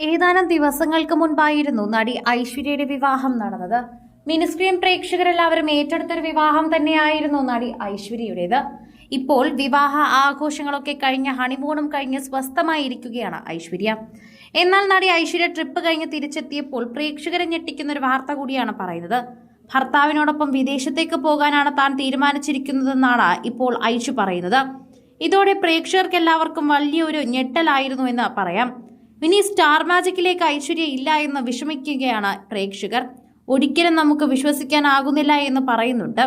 ഏതാനും ദിവസങ്ങൾക്ക് മുൻപായിരുന്നു നടി ഐശ്വര്യയുടെ വിവാഹം നടന്നത്. മിനിസ്ക്രീം പ്രേക്ഷകരെല്ലാവരും ഏറ്റെടുത്തൊരു വിവാഹം തന്നെയായിരുന്നു നടി ഐശ്വര്യയുടേത്. ഇപ്പോൾ വിവാഹ ആഘോഷങ്ങളൊക്കെ കഴിഞ്ഞ ഹണിമൂണും കഴിഞ്ഞ് സ്വസ്ഥമായിരിക്കുകയാണ് ഐശ്വര്യ. എന്നാൽ നടി ഐശ്വര്യ ട്രിപ്പ് കഴിഞ്ഞ് തിരിച്ചെത്തിയപ്പോൾ പ്രേക്ഷകരെ ഞെട്ടിക്കുന്ന ഒരു വാർത്ത കൂടിയാണ് പറയുന്നത്. ഭർത്താവിനോടൊപ്പം വിദേശത്തേക്ക് പോകാനാണ് താൻ തീരുമാനിച്ചിരിക്കുന്നതെന്നാണ് ഇപ്പോൾ ഐശു പറയുന്നത്. ഇതോടെ പ്രേക്ഷകർക്ക് എല്ലാവർക്കും വലിയൊരു ഞെട്ടലായിരുന്നു എന്ന് പറയാം. ഇനി സ്റ്റാർ മാജിക്കിലേക്ക് ഐശ്വര്യ ഇല്ല എന്ന് വിഷമിക്കുകയാണ് പ്രേക്ഷകർ. ഒരിക്കലും നമുക്ക് വിശ്വസിക്കാനാകുന്നില്ല എന്ന് പറയുന്നുണ്ട്.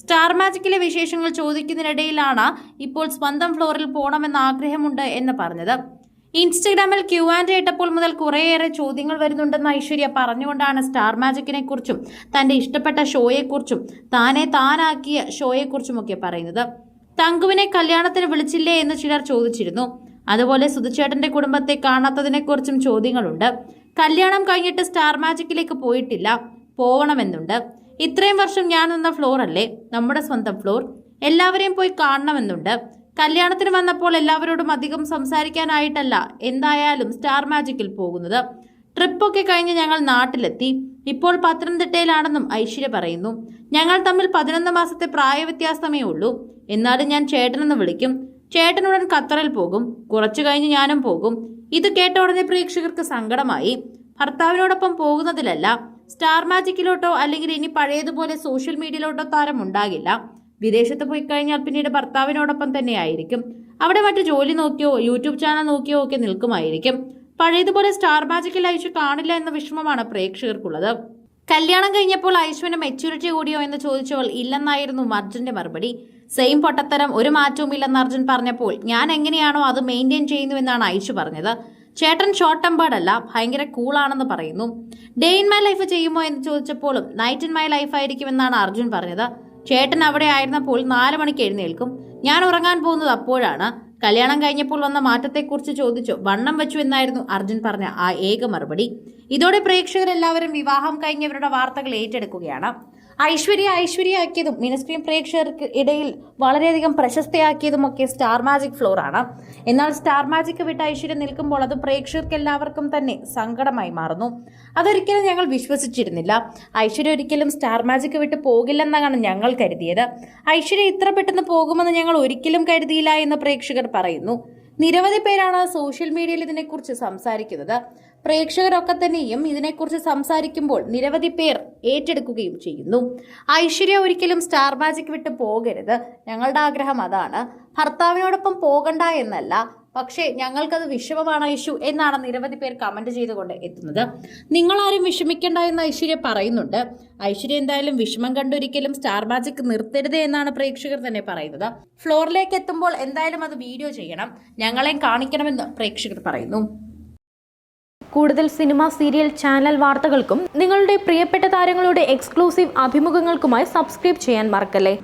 സ്റ്റാർ മാജിക്കിലെ വിശേഷങ്ങൾ ചോദിക്കുന്നതിനിടയിലാണ് ഇപ്പോൾ സ്വന്തം ഫ്ലോറിൽ പോകണമെന്ന് ആഗ്രഹമുണ്ട് എന്ന് പറഞ്ഞത്. ഇൻസ്റ്റഗ്രാമിൽ ക്യു ആൻഡ് ഇട്ടപ്പോൾ മുതൽ കുറേയേറെ ചോദ്യങ്ങൾ വരുന്നുണ്ടെന്ന് ഐശ്വര്യ പറഞ്ഞുകൊണ്ടാണ് സ്റ്റാർ മാജിക്കിനെ കുറിച്ചും തന്റെ ഇഷ്ടപ്പെട്ട ഷോയെക്കുറിച്ചും താനെ താനാക്കിയ ഷോയെക്കുറിച്ചുമൊക്കെ പറയുന്നത്. തങ്കുവിനെ കല്യാണത്തിന് വിളിച്ചില്ലേ എന്ന് ചിലർ ചോദിച്ചിരുന്നു. അതുപോലെ സുധിച്ചേട്ടന്റെ കുടുംബത്തെ കാണാത്തതിനെക്കുറിച്ചും ചോദ്യങ്ങളുണ്ട്. കല്യാണം കഴിഞ്ഞിട്ട് സ്റ്റാർ മാജിക്കിലേക്ക് പോയിട്ടില്ല. പോവണമെന്നുണ്ട്. ഇത്രയും വർഷം ഞാൻ നിന്ന ഫ്ലോർ അല്ലേ? നമ്മുടെ സ്വന്തം ഫ്ലോർ. എല്ലാവരെയും പോയി കാണണമെന്നുണ്ട്. കല്യാണത്തിന് വന്നപ്പോൾ എല്ലാവരോടും അധികം സംസാരിക്കാനായിട്ടല്ല എന്തായാലും സ്റ്റാർ മാജിക്കിൽ പോകുന്നത്. ട്രിപ്പൊക്കെ കഴിഞ്ഞ് ഞങ്ങൾ നാട്ടിലെത്തി. ഇപ്പോൾ പത്തനംതിട്ടയിലാണെന്നും ഐശ്വര്യ പറയുന്നു. ഞങ്ങൾ തമ്മിൽ പതിനൊന്ന് മാസത്തെ പ്രായവ്യത്യാസമേ ഉള്ളൂ. എന്നാലും ഞാൻ ചേട്ടനെന്ന് വിളിക്കും. ചേട്ടനുടൻ ഖത്തറിൽ പോകും. കുറച്ചു കഴിഞ്ഞ് ഞാനും പോകും. ഇത് കേട്ട ഉടനെ പ്രേക്ഷകർക്ക് സങ്കടമായി. ഭർത്താവിനോടൊപ്പം പോകുന്നതിലല്ല സ്റ്റാർ മാജിക്കിലോട്ടോ അല്ലെങ്കിൽ ഇനി പഴയതുപോലെ സോഷ്യൽ മീഡിയയിലോട്ടോ താരം ഉണ്ടാകില്ല. വിദേശത്ത് പോയി കഴിഞ്ഞാൽ പിന്നീട് ഭർത്താവിനോടൊപ്പം തന്നെയായിരിക്കും. അവിടെ മറ്റു ജോലി നോക്കിയോ യൂട്യൂബ് ചാനൽ നോക്കിയോ ഒക്കെ നിൽക്കുമായിരിക്കും. പഴയതുപോലെ സ്റ്റാർ മാജിക്കിൽ ഐഷു കാണില്ല എന്ന വിഷമമാണ് പ്രേക്ഷകർക്കുള്ളത്. കല്യാണം കഴിഞ്ഞപ്പോൾ ഐശ്വന് മെച്യൂരിറ്റി കൂടിയോ എന്ന് ചോദിച്ചവൾ ഇല്ലെന്നായിരുന്നു അർജുന്റെ മറുപടി. സെയിം പൊട്ടത്തരം ഒരു മാറ്റവും ഇല്ലെന്ന് അർജുൻ പറഞ്ഞപ്പോൾ ഞാൻ എങ്ങനെയാണോ അത് മെയിന്റെയിൻ ചെയ്യുന്നുവെന്നാണ് ഐഷു പറഞ്ഞത്. ചേട്ടൻ ഷോർട്ട് ടെമ്പേർഡ് അല്ല ഭയങ്കര കൂളാണെന്ന് പറയുന്നു. ഡേ ഇൻ മൈ ലൈഫ് ചെയ്യുമോ എന്ന് ചോദിച്ചപ്പോഴും നൈറ്റ് ഇൻ മൈ ലൈഫ് ആയിരിക്കും എന്നാണ് അർജുൻ പറഞ്ഞത്. ചേട്ടൻ അവിടെ ആയിരുന്നപ്പോൾ നാല് മണിക്ക് എഴുന്നേൽക്കും. ഞാൻ ഉറങ്ങാൻ പോകുന്നത് അപ്പോഴാണ്. കല്യാണം കഴിഞ്ഞപ്പോൾ വന്ന മാറ്റത്തെക്കുറിച്ച് ചോദിച്ചു വണ്ണം വെച്ചു എന്നായിരുന്നു അർജുൻ പറഞ്ഞ ആ ഏക മറുപടി. ഇതോടെ പ്രേക്ഷകരെല്ലാവരും വിവാഹം കഴിഞ്ഞവരുടെ വാർത്തകൾ ഏറ്റെടുക്കുകയാണ്. ഐശ്വര്യ ഐശ്വര്യയാക്കിയതും മിനിസ്ക്രീൻ പ്രേക്ഷകർക്ക് ഇടയിൽ വളരെയധികം പ്രശസ്തയാക്കിയതുമൊക്കെ സ്റ്റാർ മാജിക് ഫ്ലോറാണ് എന്നാൽ സ്റ്റാർ മാജിക് വിട്ട് ഐശ്വര്യ നിൽക്കുമ്പോൾ അത് പ്രേക്ഷകർക്ക് എല്ലാവർക്കും തന്നെ സങ്കടമായി മാറുന്നു. അതൊരിക്കലും ഞങ്ങൾ വിശ്വസിച്ചിരുന്നില്ല. ഐശ്വര്യ ഒരിക്കലും സ്റ്റാർ മാജിക് വിട്ട് പോകില്ലെന്നാണ് ഞങ്ങൾ കരുതിയത്. ഐശ്വര്യ ഇത്ര പെട്ടെന്ന് പോകുമെന്ന് ഞങ്ങൾ ഒരിക്കലും കരുതിയില്ല എന്ന് പ്രേക്ഷകർ പറയുന്നു. നിരവധി പേരാണ് സോഷ്യൽ മീഡിയയിൽ ഇതിനെക്കുറിച്ച് സംസാരിക്കുന്നത്. പ്രേക്ഷകരൊക്കെ തന്നെയും ഇതിനെക്കുറിച്ച് സംസാരിക്കുമ്പോൾ നിരവധി പേർ ഏറ്റെടുക്കുകയും ചെയ്യുന്നു. ഐശ്വര്യ ഒരിക്കലും സ്റ്റാർ മാജിക് വിട്ട് പോകരുത്. ഞങ്ങളുടെ ആഗ്രഹം അതാണ്. ഭർത്താവിനോടൊപ്പം പോകണ്ട എന്നല്ല പക്ഷേ ഞങ്ങൾക്കത് വിഷമമാണ് ഐഷു എന്നാണ് നിരവധി പേർ കമന്റ് ചെയ്തുകൊണ്ട് എത്തുന്നത്. നിങ്ങളാരും വിഷമിക്കേണ്ട എന്ന് ഐശ്വര്യ പറയുന്നുണ്ട്. ഐശ്വര്യ എന്തായാലും വിഷമം കണ്ടൊരിക്കലും സ്റ്റാർ മാജിക് നിർത്തരുത് എന്നാണ് പ്രേക്ഷകർ തന്നെ പറയുന്നത്. ഫ്ലോറിലേക്ക് എത്തുമ്പോൾ എന്തായാലും അത് വീഡിയോ ചെയ്യണം. ഞങ്ങളെയും കാണിക്കണമെന്ന് പ്രേക്ഷകർ പറയുന്നു. കൂടുതൽ സിനിമ സീരിയൽ ചാനൽ വാർത്തകൾക്കും നിങ്ങളുടെ പ്രിയപ്പെട്ട താരങ്ങളുടെ എക്സ്ക്ലൂസീവ് അഭിമുഖങ്ങൾക്കുമായി സബ്സ്ക്രൈബ് ചെയ്യാൻ മറക്കല്ലേ?